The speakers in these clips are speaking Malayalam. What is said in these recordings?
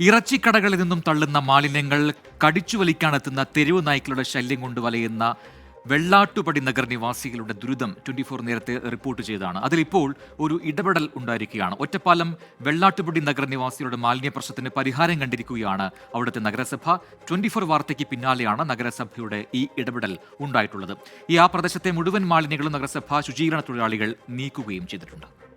ഇറച്ചിക്കടകളിൽ നിന്നും തള്ളുന്ന മാലിന്യങ്ങൾ കടിച്ചു വലിക്കാനെത്തുന്ന തെരുവ് നായ്ക്കളുടെ ശല്യം കൊണ്ട് വലയുന്ന വെള്ളാട്ടുപടി നഗർ നിവാസികളുടെ ദുരിതം ട്വന്റി ഫോർ നേരത്തെ റിപ്പോർട്ട് ചെയ്തതാണ്. അതിലിപ്പോൾ ഒരു ഇടപെടൽ ഉണ്ടായിരിക്കുകയാണ്. ഒറ്റപ്പാലം വെള്ളാട്ടുപടി നഗർ നിവാസികളുടെ മാലിന്യ പ്രശ്നത്തിന് പരിഹാരം കണ്ടിരിക്കുകയാണ് അവിടുത്തെ നഗരസഭ. ട്വന്റി ഫോർ വാർത്തയ്ക്ക് പിന്നാലെയാണ് നഗരസഭയുടെ ഈ ഇടപെടൽ ഉണ്ടായിട്ടുള്ളത്. ഈ ആ പ്രദേശത്തെ മുഴുവൻ മാലിന്യങ്ങളും നഗരസഭ ശുചീകരണ തൊഴിലാളികൾ നീക്കുകയും ചെയ്തിട്ടുണ്ട്.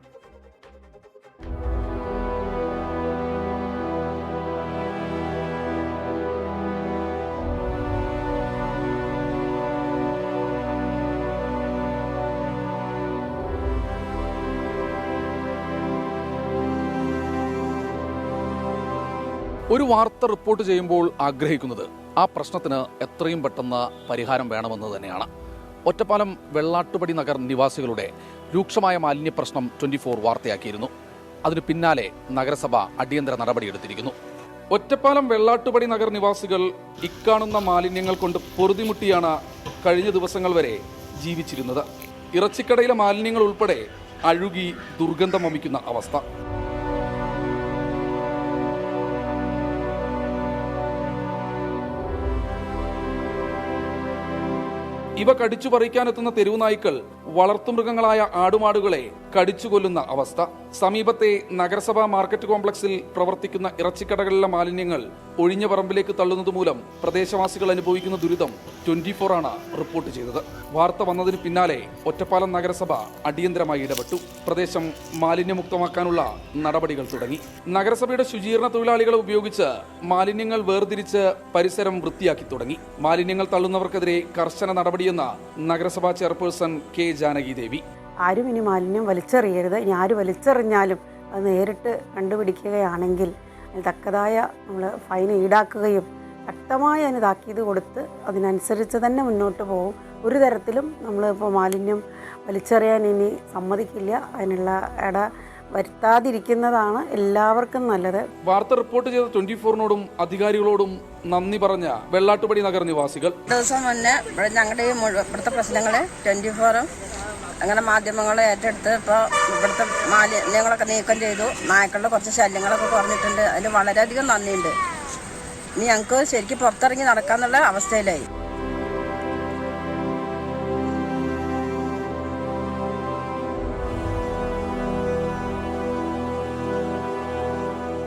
ഒരു വാർത്ത റിപ്പോർട്ട് ചെയ്യുമ്പോൾ ആഗ്രഹിക്കുന്നത് ആ പ്രശ്നത്തിന് എത്രയും പെട്ടെന്ന് പരിഹാരം വേണമെന്ന് തന്നെയാണ്. ഒറ്റപ്പാലം വെള്ളാട്ടുപടി നഗർ നിവാസികളുടെ രൂക്ഷമായ മാലിന്യ പ്രശ്നം ട്വന്റി ഫോർ വാർത്തയാക്കിയിരുന്നു. അതിനു പിന്നാലെ നഗരസഭ അടിയന്തര നടപടിയെടുത്തിരിക്കുന്നു ഒറ്റപ്പാലം വെള്ളാട്ടുപടി നഗർ നിവാസികൾ ഇക്കാണുന്ന മാലിന്യങ്ങൾ കൊണ്ട് പൊറുതിമുട്ടിയാണ് കഴിഞ്ഞ ദിവസങ്ങൾ വരെ ജീവിച്ചിരുന്നത്. ഇറച്ചിക്കടയിലെ മാലിന്യങ്ങൾ ഉൾപ്പെടെ അഴുകി ദുർഗന്ധം വമിക്കുന്ന അവസ്ഥ. ഇവ കടിച്ചു പറിക്കാനെത്തുന്ന തെരുവുനായ്ക്കൾ വളർത്തുമൃഗങ്ങളായ ആടുമാടുകളെ കടിച്ചു കൊല്ലുന്ന അവസ്ഥ. സമീപത്തെ നഗരസഭാ മാർക്കറ്റ് കോംപ്ലക്സിൽ പ്രവർത്തിക്കുന്ന ഇറച്ചിക്കടകളിലെ മാലിന്യങ്ങൾ ഒഴിഞ്ഞ പറമ്പിലേക്ക് തള്ളുന്നത് മൂലം പ്രദേശവാസികൾ അനുഭവിക്കുന്ന ദുരിതം ട്വന്റി ഫോർ ആണ് റിപ്പോർട്ട് ചെയ്തത്. വാർത്ത വന്നതിന് പിന്നാലെ ഒറ്റപ്പാലം നഗരസഭ അടിയന്തരമായി ഇടപെട്ടു. പ്രദേശം മാലിന്യമുക്തമാക്കാനുള്ള നടപടികൾ തുടങ്ങി. നഗരസഭയുടെ ശുചീകരണ തൊഴിലാളികളെ ഉപയോഗിച്ച് മാലിന്യങ്ങൾ വേർതിരിച്ച് പരിസരം വൃത്തിയാക്കി തുടങ്ങി. മാലിന്യങ്ങൾ തള്ളുന്നവർക്കെതിരെ കർശന നടപടിയെന്ന നഗരസഭാ ചെയർപേഴ്സൺ കെ ജാനകി ദേവി ആരും ഇനി മാലിന്യം വലിച്ചെറിയരുത്. ഇനി ആര് വലിച്ചെറിഞ്ഞാലും അത് നേരിട്ട് കണ്ടുപിടിക്കുകയാണെങ്കിൽ അതിന് തക്കതായ നമ്മൾ ഫൈൻ ഈടാക്കുകയും ശക്തമായ അതിന് താക്കീത് കൊടുത്ത് അതിനനുസരിച്ച് തന്നെ മുന്നോട്ട് പോകും. ഒരു തരത്തിലും നമ്മൾ ഇപ്പോൾ മാലിന്യം വലിച്ചെറിയാൻ ഇനി സമ്മതിക്കില്ല. അതിനുള്ള ഇട വരുത്താതിരിക്കുന്നതാണ് എല്ലാവർക്കും നല്ലത്. വാർത്ത റിപ്പോർട്ട് ചെയ്ത ട്വന്റി ഫോറിനോടും അധികാരികളോടും നന്ദി പറഞ്ഞ വെള്ളാട്ടുപടി നഗർ നിവാസികൾ ദിവസം മുന്നേ ഞങ്ങളുടെ ഈ ഇവിടുത്തെ പ്രശ്നങ്ങളെ ട്വന്റി ഫോറും അങ്ങനെ മാധ്യമങ്ങൾ ഏറ്റെടുത്ത് ഇപ്പോൾ ഇവിടുത്തെ മാലിന്യങ്ങളൊക്കെ നീക്കം ചെയ്തു. നായ്ക്കളുടെ കുറച്ച് ശല്യങ്ങളൊക്കെ കുറഞ്ഞിട്ടുണ്ട്. അതിൽ വളരെയധികം നന്ദിയുണ്ട്. ഇനി ഞങ്ങൾക്ക് ശരിക്കും പുറത്തിറങ്ങി നടക്കാന്നുള്ള അവസ്ഥയിലായി.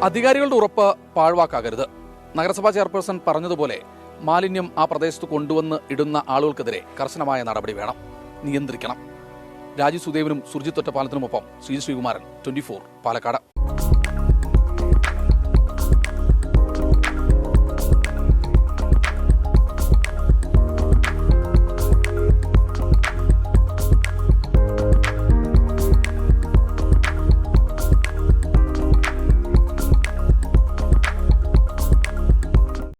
അധികാരികളുടെ ഉറപ്പ് പാഴ്വാക്കാകരുത്. നഗരസഭാ ചെയർപേഴ്സൺ പറഞ്ഞതുപോലെ മാലിന്യം ആ പ്രദേശത്ത് കൊണ്ടുവന്ന് ഇടുന്ന ആളുകൾക്കെതിരെ കർശനമായ നടപടി വേണം. നിയന്ത്രിക്കണം. രാജു സുദേവനും സുർജിത് ഒറ്റപ്പാലത്തിനുമൊപ്പം ശ്രീ ശ്രീകുമാരൻ ട്വന്റി ഫോർ പാലക്കാട്.